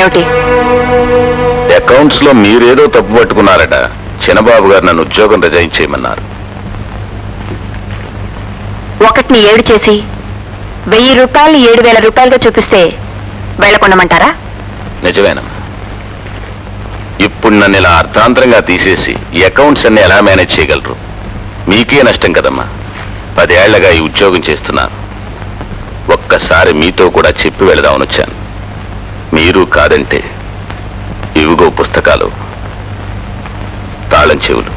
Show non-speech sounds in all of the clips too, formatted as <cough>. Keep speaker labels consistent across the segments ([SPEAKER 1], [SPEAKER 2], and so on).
[SPEAKER 1] ఏమిటి?
[SPEAKER 2] అకౌంట్స్లో మీరేదో తప్పు పట్టుకున్నారట. చిన్నబాబు గారు నన్ను ఉద్యోగం రిజైన్ చేయమన్నారు.
[SPEAKER 1] ఒకటిని ఏడు చేసి వెయ్యి రూపాయలు ఏడు వేల రూపాయలుగా చూపిస్తే వెళ్ళకుండమంటారా?
[SPEAKER 2] నిజమేనమ్మా ఇప్పుడు నన్ను ఇలా అర్థాంతరంగా తీసేసి ఈ అకౌంట్స్ అన్ని ఎలా మేనేజ్ చేయగలరు? మీకే నష్టం కదమ్మా. పదేళ్ళగా ఈ ఉద్యోగం చేస్తున్నాను ఒక్కసారి మీతో కూడా చెప్పి వెళదామని వచ్చాను. మీరు కాదంటే ఇవిగో పుస్తకాలు తాళం చెవులు.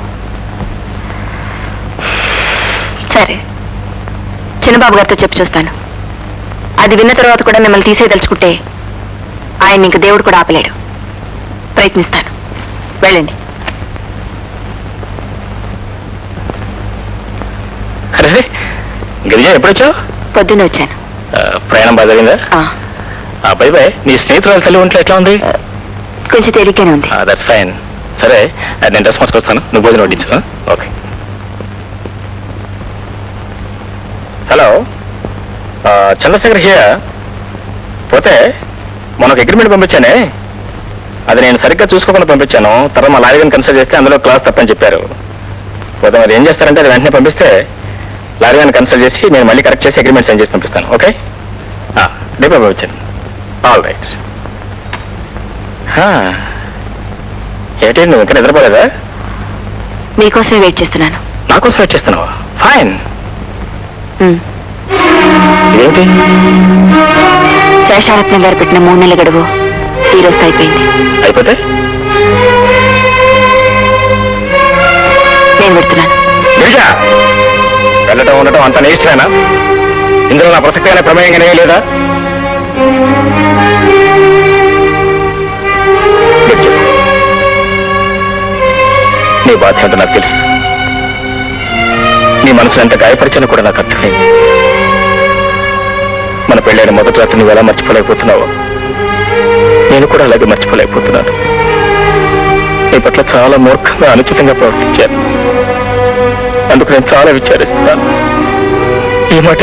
[SPEAKER 1] సరే చిన్నబాబు గారితో చెప్పి చూస్తాను. అది విన్న తర్వాత కూడా మిమ్మల్ని తీసేయదలుచుకుంటే ఆయన ఇంక దేవుడు కూడా ఆపలేడు. ప్రయత్నిస్తాను. వెళ్ళండి.
[SPEAKER 3] గిరిజ ఎప్పుడొచ్చావు?
[SPEAKER 1] పొద్దున్నే వచ్చాను.
[SPEAKER 3] ప్రయాణం బాగా జరిగిందా?
[SPEAKER 1] ఆ,
[SPEAKER 3] బై బై నీ స్నేహితురాలు తల్లి ఒంట్లో ఎట్లా ఉంది?
[SPEAKER 1] కొంచెం తేలిగ్గానే ఉంది.
[SPEAKER 3] దట్స్ ఫైన్ సరే నేను డ్రెస్ మోసుకొస్తాను నువ్వు భోజనం వడ్డించు ఓకే హలో చంద్రశేఖర్ హియర్ పోతే మనకు అగ్రిమెంట్ పంపించానే? అది నేను సరిగ్గా చూసుకోకుండా పంపించాను. తర్వాత మా లారీ కన్సల్ట్ చేస్తే అందులో క్లాస్ తప్పని చెప్పారు. పోతే మరి ఏం చేస్తారంటే అది వెంటనే పంపిస్తే లారీ గారిని కన్సల్ట్ చేసి నేను మళ్ళీ కరెక్ట్ చేసి అగ్రిమెంట్ సైన్ చేసి పంపిస్తాను. ఓకే రేపు పంపించాను. ఆల్ రైట్ ఏంటి నువ్వు ఇంకా నిద్రపోలేదా?
[SPEAKER 1] మీకోసమే వెయిట్ చేస్తున్నాను.
[SPEAKER 3] నా కోసం వెయిట్ చేస్తున్నావా? Fine
[SPEAKER 1] um.
[SPEAKER 3] ఇదేమిటి?
[SPEAKER 1] శేషారత్నం గారు పెట్టిన మూడు నెలల గడువు ఈ రోజుతో అయిపోయింది.
[SPEAKER 3] అయిపోతే?
[SPEAKER 1] నేను పెడుతున్నాను.
[SPEAKER 3] గిరిజా వెళ్ళటం ఉండటం అంత నేష్టమేనా ఇందులో నా ప్రసక్తి అనే ప్రమేయంగానే లేదా? నీ బాధ ఏంటో నాకు తెలుసు. నీ మనసు ఎంత గాయపరిచానో కూడా నాకు అర్థమైంది. మన పెళ్ళైన మొదటి రాత్రి నువ్వు ఎలా మర్చిపోలేకపోతున్నావో నేను కూడా అలాగే మర్చిపోలేకపోతున్నాను. నీ పట్ల చాలా మూర్ఖంగా అనుచితంగా ప్రవర్తించాను. అందుకు నేను చాలా విచారిస్తున్నాను. ఈ మాట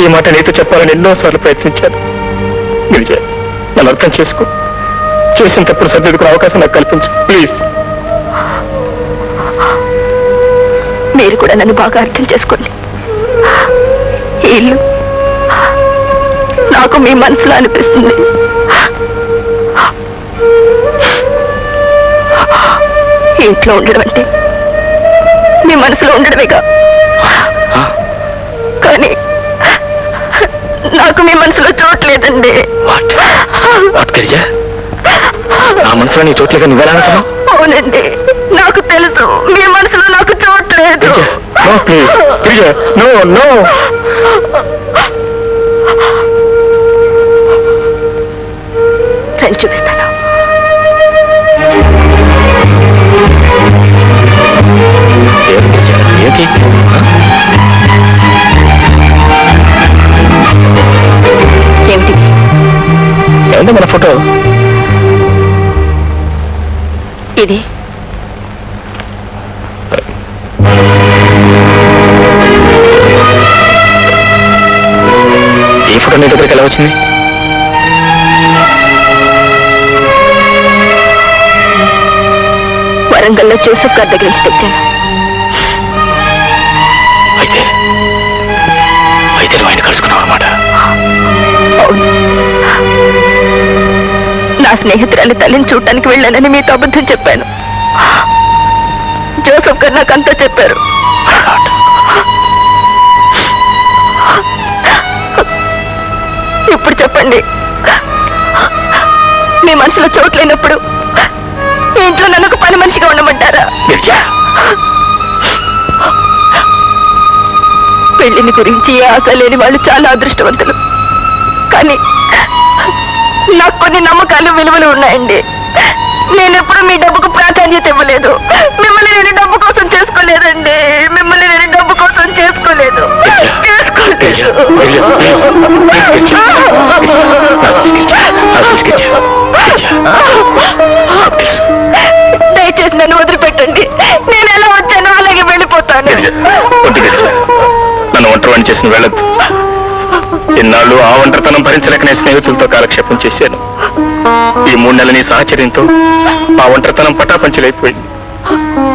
[SPEAKER 3] ఈ మాట నీతో చెప్పాలని ఎన్నోసార్లు ప్రయత్నించాను. గిరిజ నన్ను అర్థం చేసుకో. చేసిన తప్పుడు సర్దిద్దుకునే అవకాశం నాకు కల్పించు. ప్లీజ్.
[SPEAKER 1] మీరు కూడా నన్ను బాగా అర్థం చేసుకోండి. ఇల్లు నాకు మీ మనసులో అనిపిస్తుంది. ఇంట్లో ఉండడం అంటే మీ మనసులో ఉండడమేగా. కానీ నాకు మీ మనసులో చోట్లేదండి
[SPEAKER 3] గిరిజ? నా మనసులో నీ చోట్లుగా నువ్వెలా
[SPEAKER 1] అవునండి. నాకు తెలుసు. మీ మనసులో నాకు
[SPEAKER 3] Girija no please no no
[SPEAKER 1] వరంగల్లో జోసఫ్ గారి దగ్గర నుంచి తెచ్చాను.
[SPEAKER 3] అయితే అయితే నువ్వు ఆయన కలుసుకున్నావు అనమాట
[SPEAKER 1] అవును. నా స్నేహితురాలి తల్లిని చూడటానికి వెళ్ళానని మీతో అబద్ధం చెప్పాను. జోసఫ్ గారు నాకు అంతా చెప్పారు. ఇప్పుడు చెప్పండి. మీ మనసులో చోటు లేనప్పుడు మీ ఇంట్లో నన్ను ఒక పని మనిషిగా ఉండమంటారా పెళ్ళిని గురించి ఆశ లేని వాళ్ళు చాలా అదృష్టవంతులు కానీ నాకు కొన్ని నమ్మకాలు విలువలు ఉన్నాయండి నేను ఎప్పుడు మీ డబ్బుకు ప్రాధాన్యత ఇవ్వలేదు మిమ్మల్ని నేను డబ్బు కోసం చేసుకోలేదండి మిమ్మల్ని నేను డబ్బు కోసం చేసుకోలేదు చేసుకోలేదు దయచేసి నన్ను వదిలిపెట్టండి. నేను ఎలా వచ్చానో అలాగే వెళ్ళిపోతాను.
[SPEAKER 3] నన్ను ఒంటరివాణి చేసిన వెళ్ళద్దు ఇన్నాళ్ళు ఆ ఒంటరితనం భరించలేక నేను స్నేహితులతో కాలక్షేపం చేశాను. ఈ మూడు నెలల నీ సాహచర్యంతో ఆ ఒంటరితనం పటాపంచలైపోయింది.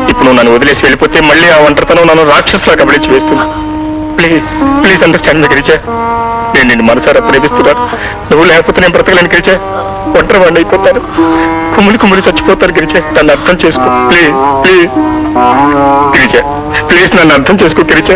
[SPEAKER 3] ఇప్పుడు నువ్వు నన్ను వదిలేసి వెళ్ళిపోతే మళ్ళీ ఆ ఒంటరితనం నన్ను రాక్షసులా కబలించి వేస్తుంది ప్లీజ్ ప్లీజ్ అండర్స్టాండ్ గిరిచా నేను నిన్ను మనసారా ప్రేమిస్తున్నాను. నువ్వు లేకపోతే నేను బ్రతకలేను గిరిచా ఒంటరి వాడిని అయిపోతాను కుమ్ములి కుమ్ములి చచ్చిపోతారు గిరిజ. నన్ను అర్థం చేసుకో. Please please. గిరిజ ప్లీజ్ నన్ను అర్థం చేసుకో గిరిజ.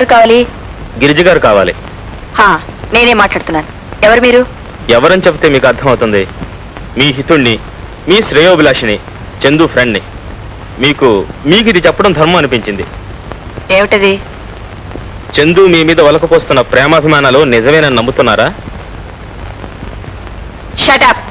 [SPEAKER 4] ఎవరు కావాలి?
[SPEAKER 5] గిరిజ గారు కావాలి.
[SPEAKER 4] హా, నేనే మాట్లాడుతున్నాను. ఎవరు మీరు?
[SPEAKER 5] ఎవరని చెప్తే మీకు అర్థమవుతుంది. మీ హితుణ్ణి మీ శ్రేయోభిలాషిని చందు ఫ్రెండ్ని. మీకు మీకు ఇది చెప్పడం ధర్మం అనిపించింది.
[SPEAKER 4] ఏమిటది?
[SPEAKER 5] చందు మీ మీద వలకపోస్తున్న ప్రేమాభిమానాలు నిజమేనని నమ్ముతున్నారా?
[SPEAKER 4] Shut up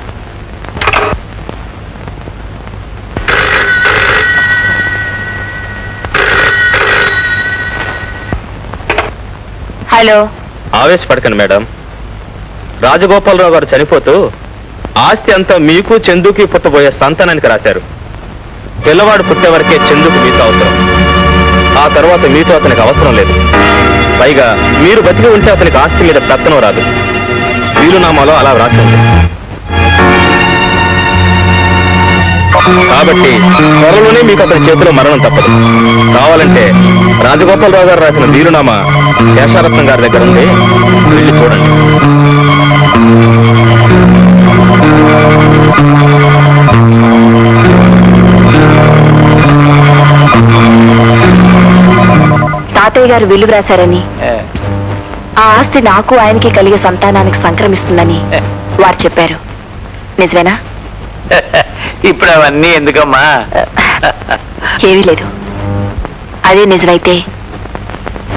[SPEAKER 4] hello.
[SPEAKER 5] ఆవేశపడకండి madam. Rajagopala Rao గారు చనిపోతూ ఆస్తి అంతా మీకు చందుకి పుట్టబోయే సంతానానికి రాశారు. పిల్లవాడు పుట్టే వరకే చందుకు మీతో అవసరం. ఆ తర్వాత మీతో అతనికి అవసరం లేదు. పైగా మీరు బతికి ఉంటే అతనికి ఆస్తి మీద పెత్తనం రాదు. వీలునామాలో అలా వ్రాసి కాబట్టి త్వరలోనే మీకు అతని చేతిలో మరణం తప్పదు. కావాలంటే రాజగోపాలరావు గారు రాసిన వీరునామా శేషారత్నం గారి దగ్గర ఉంది వెళ్ళి చూడండి.
[SPEAKER 4] తాతయ్య గారు విలువ రాశారని. ఆ ఆస్తి నాకు ఆయనకి కలిగే సంతానానికి సంక్రమిస్తుందని వారు చెప్పారు. నిజమేనా?
[SPEAKER 6] ఇప్పుడు అవన్నీ ఎందుకమ్మా?
[SPEAKER 4] ఏమీ లేదు. అదే నిజమైతే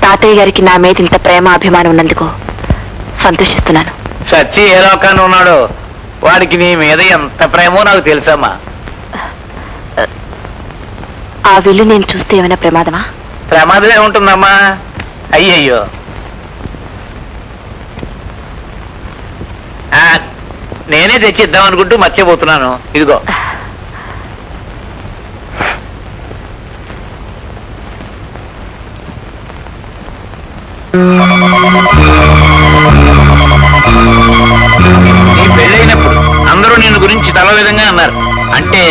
[SPEAKER 4] తాతయ్య గారికి నా మీద ఇంత ప్రేమ అభిమానం ఉన్నందుకు సంతోషిస్తున్నాను.
[SPEAKER 6] సచ్చి ఏ లోకాన్ని ఉన్నాడు వాడికి నీ మీద ఎంత ప్రేమో నాకు తెలుసమ్మా.
[SPEAKER 4] ఆ విల్లు నేను చూస్తే ఏమైనా ప్రమాదమా?
[SPEAKER 6] ప్రమాదం ఏముంటుందమ్మా అయ్యయ్యో. నేనే తెచ్చిద్దాం అనుకుంటూ మర్చిపోతున్నాను. ఇదిగో. నీ పెళ్ళైనప్పుడు అందరూ నిన్ను గురించి తల విధంగా అన్నారు. అంటే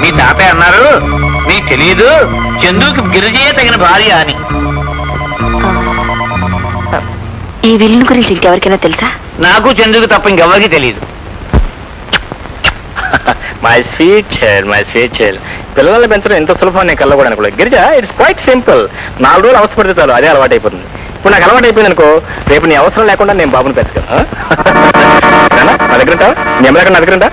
[SPEAKER 6] మీ తాతయ్య అన్నారు నీకు తెలియదు చందుకి గిరిజయే తగిన భార్య అని.
[SPEAKER 4] ఈ విల్లుని గురించి ఇంకెవరికైనా తెలుసా?
[SPEAKER 6] నాకు చందుకు తప్ప ఇంకెవరికి తెలియదు
[SPEAKER 3] my sweet child my sweet child పిల్లల్ని పెంచడం ఎంత సులభం నేను కళ్ళకూడదు అనుకో గిరిజ ఇట్స్ క్వైట్ సింపుల్ నాలుగు రోజులు అవసరపడితే చాలు అదే అలవాటు అయిపోతుంది. ఇప్పుడు నాకు అలవాటు అయిపోయింది అనుకో రేపు నీ అవసరం లేకుండా నేను బాబుని పెంచగలను <laughs> నా దగ్గర ఉంటావా? నీ అమ్మ దగ్గర నా దగ్గర ఉంటా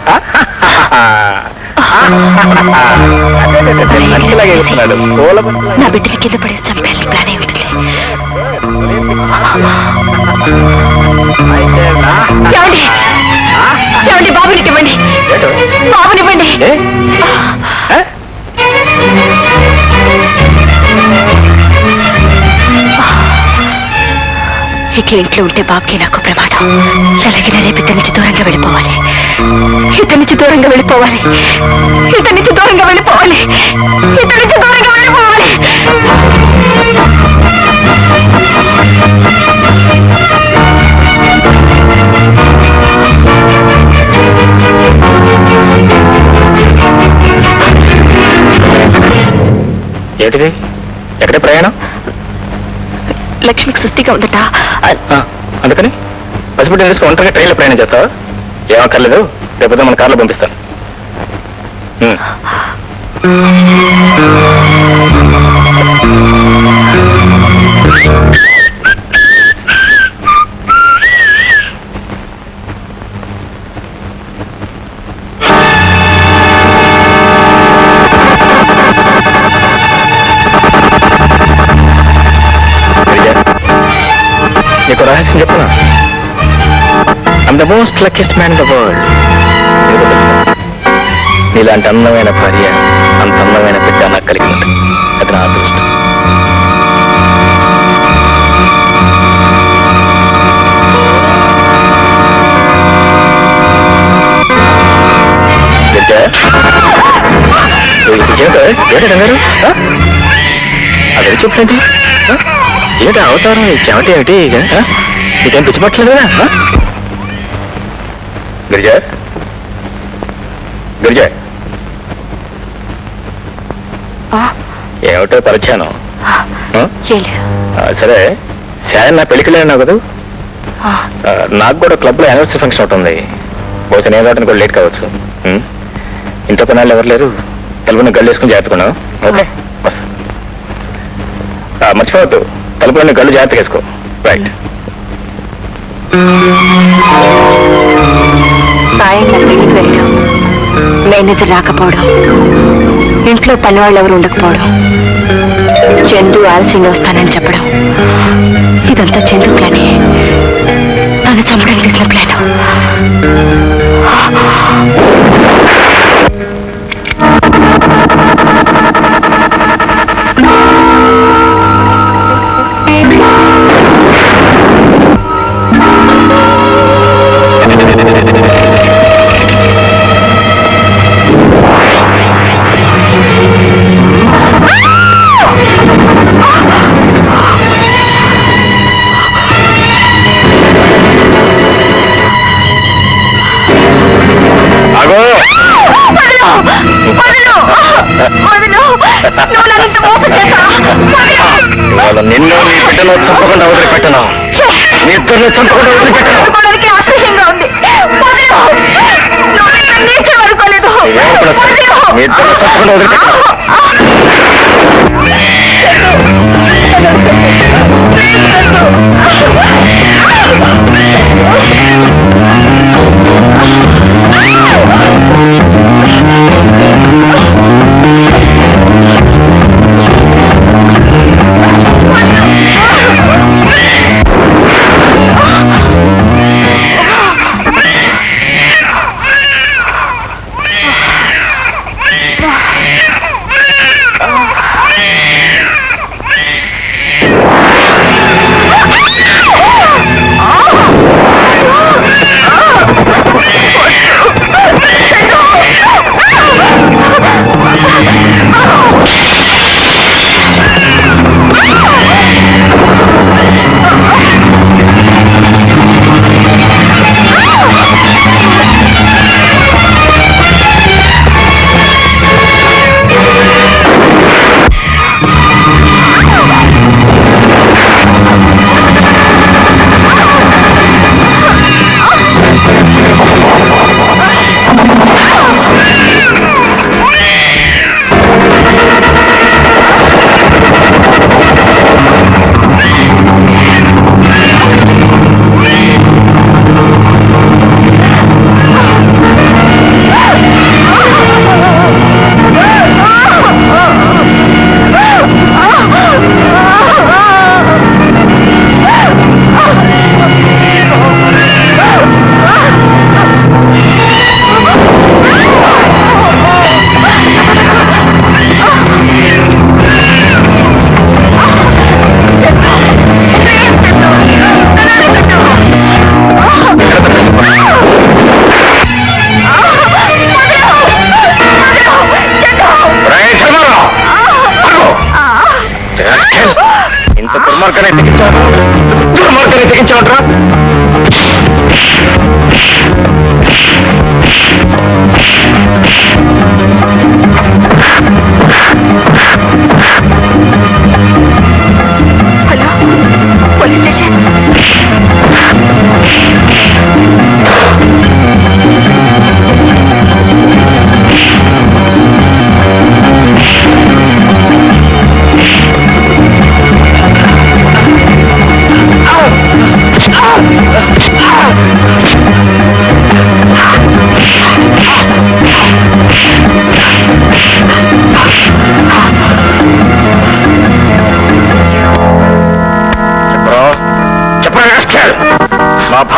[SPEAKER 3] మంచిలాగే చెప్తున్నాడు పూల బంతిలాగా.
[SPEAKER 4] నా బిడ్డని కింద పడేసి చంపేయాలని ప్లాన్ అయి ఉంటుంది ఏమండి? ఏమండి బాబునికి ఇవ్వండి? బాబునివ్వండి? ఇక ఇంట్లో ఉంటే బాబుకి నాకు ప్రమాదం. ఎలాగైనా రేపు ఇతని నుంచి దూరంగా వెళ్ళిపోవాలి. ఇతని నుంచి దూరంగా వెళ్ళిపోవాలి. ఇతని నుంచి దూరంగా వెళ్ళిపోవాలి. ఇతని నుంచి దూరంగా వెళ్ళిపోవాలి.
[SPEAKER 3] ఏమిటిది? ఎక్కడే ప్రయాణం?
[SPEAKER 4] లక్ష్మికి సుస్థిగా ఉందట.
[SPEAKER 3] అందుకని? పసిబిడ్డ తీసుకుని ఒంటరిగా ట్రైన్లో ప్రయాణం చేస్తావా? ఏమక్కర్లేదు రేపు మన కార్లో పంపిస్తాను. ఉమ్. నీకు రహస్యం చెప్పనా I'm the most luckiest man in the world నీలాంటి అందమైన భార్య అంత అందమైన బిడ్డ నాకు కలిగి ఉంది అది నా అదృష్టం గిరిజా, ఏంటో ఏంటి అది చెప్పండి ఏంటి అవతారం? ఈ చెమట ఏమిటి? నీకేం పిచ్చిపట్టలేదా? గిరిజా? గిరిజా? ఏమిటో
[SPEAKER 4] లేదు.
[SPEAKER 3] సరే. శాయన్ నా పెళ్ళికి వెళ్ళాను కదా. నాకు కూడా క్లబ్లో యానివర్సరీ ఫంక్షన్ ఒకటి ఉంది. బహుశా నేను రావడానికి కూడా లేట్ కావచ్చు? ఇంట్లో పనాళ్ళు ఎవరు లేరు? తలుపుని గళ్ళు వేసుకుని జాగ్రత్తగా ఓకే మర్చిపోవద్దు. తలుపులన్నీ గళ్ళు జాగ్రత్తగా వేసుకో. రైట్
[SPEAKER 4] పెళ్ళికి వెళ్ళడం మేనేజర్ రాకపోవడం ఇంట్లో పని వాళ్ళు ఎవరు ఉండకపోవడం చందు ఆలస్యంగా వస్తానని చెప్పడం ఇదంతా చందు ప్లానే. నన్ను చంపడానికి తీసిన ప్లాన్.
[SPEAKER 3] ఇవాళ నిన్ను నీ బిడ్డను చంపకుండా వదిలిపెట్టను. మీ ఇద్దరిని చంపకుండా వదిలిపెట్టను. మీ ఇద్దరిని చంపకుండా వదిలిపెట్టను వదిలు.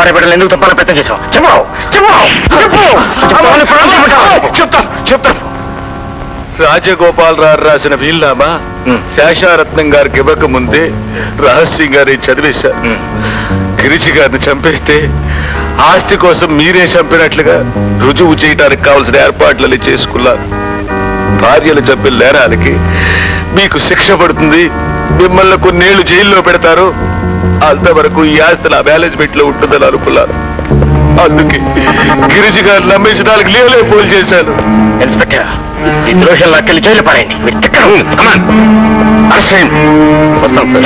[SPEAKER 3] భార్య బిడ్డలు ఎందుకు తప్పాలని ప్రయత్నం చేసావు? చెప్పు. చెప్పు. చెప్పు?
[SPEAKER 7] చెప్తాను చెప్తాను రాజగోపాలరావు రాసిన వీల్నామా. శేషారత్నం గారికి ఇవ్వక ముందే రహస్యం గారి చదివేశారు. గిరిజి గారిని చంపేస్తే ఆస్తి కోసం మీరే చంపినట్లుగా రుజువు చేయడానికి కావలసిన ఏర్పాట్లని చేసుకున్నారు. భార్యలు చంపిన నేరాలకి మీకు శిక్ష పడుతుంది. మిమ్మల్ని కొన్నేళ్ళు జైల్లో పెడతారు. అంతవరకు ఈ ఆస్తి నా మేనేజ్మెంట్లో ఉంటుందని అనుకున్నారు అందుకే గిరిజి గారు నమ్మించడానికి లేలే పోల్ చేశాను.
[SPEAKER 3] ఇన్స్పెక్టర్ ఈ ద్రోహం లాక్కెళ్ళి జైలు పారేయండి.
[SPEAKER 7] వస్తాం సార్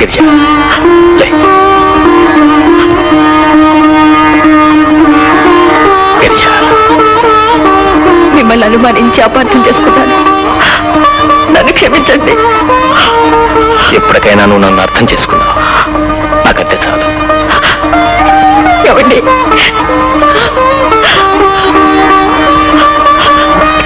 [SPEAKER 3] గిరిజ.
[SPEAKER 4] మిమ్మల్ని అనుమానించి అపార్థం చేసుకున్నాను నన్ను క్షమించండి.
[SPEAKER 3] ఎప్పటికైనా నువ్వు నన్ను అర్థం చేసుకున్నావు. నాకంతే చాలు.
[SPEAKER 4] ఏమండి?